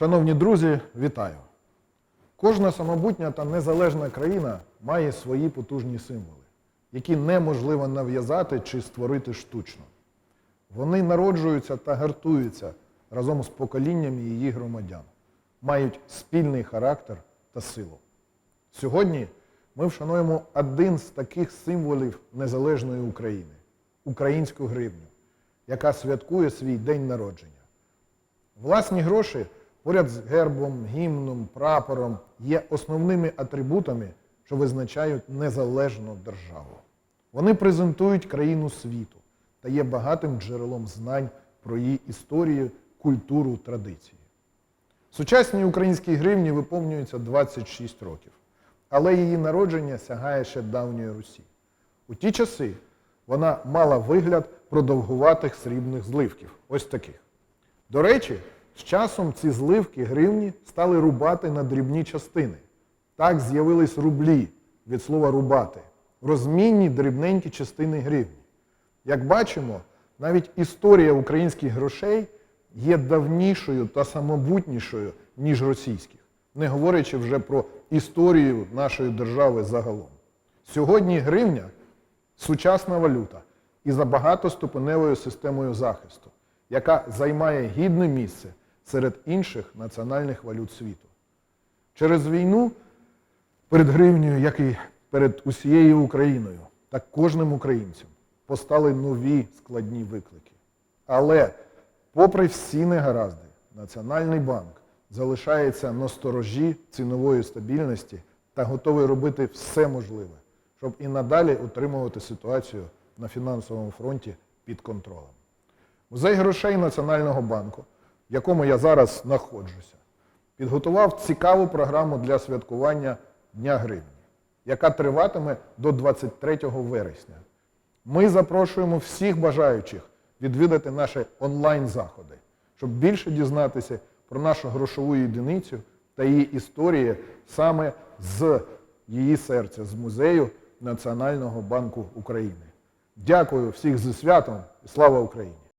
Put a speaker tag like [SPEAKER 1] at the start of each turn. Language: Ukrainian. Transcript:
[SPEAKER 1] Шановні друзі, вітаю! Кожна самобутня та незалежна країна має свої потужні символи, які неможливо нав'язати чи створити штучно. Вони народжуються та гартуються разом з поколіннями її громадян, мають спільний характер та силу. Сьогодні ми вшануємо один з таких символів незалежної України українську гривню, яка святкує свій день народження. Власні гроші поряд з гербом, гімном, прапором є основними атрибутами, що визначають незалежну державу. Вони презентують країну світу та є багатим джерелом знань про її історію, культуру, традиції. Сучасній українській гривні виповнюється 26 років, але її народження сягає ще давньої Русі. У ті часи вона мала вигляд продовгуватих срібних зливків, ось таких. До речі, з часом ці зливки гривні стали рубати на дрібні частини. Так з'явились рублі від слова рубати, розмінні дрібненькі частини гривні. Як бачимо, навіть історія українських грошей є давнішою та самобутнішою, ніж російських, не говорячи вже про історію нашої держави загалом. Сьогодні гривня сучасна валюта із багатоступеневою системою захисту, яка займає гідне місце серед інших національних валют світу. Через війну перед гривнею, як і перед усією Україною та кожним українцем постали нові складні виклики. Але, попри всі негаразди, Національний банк залишається на сторожі цінової стабільності та готовий робити все можливе, щоб і надалі утримувати ситуацію на фінансовому фронті під контролем. Музей грошей Національного банку, в якому я зараз знаходжуся, підготував цікаву програму для святкування Дня гривні, яка триватиме до 23 вересня. Ми запрошуємо всіх бажаючих відвідати наші онлайн-заходи, щоб більше дізнатися про нашу грошову єдиницю та її історії саме з її серця, з музею Національного банку України. Дякую всіх зі святом і слава Україні!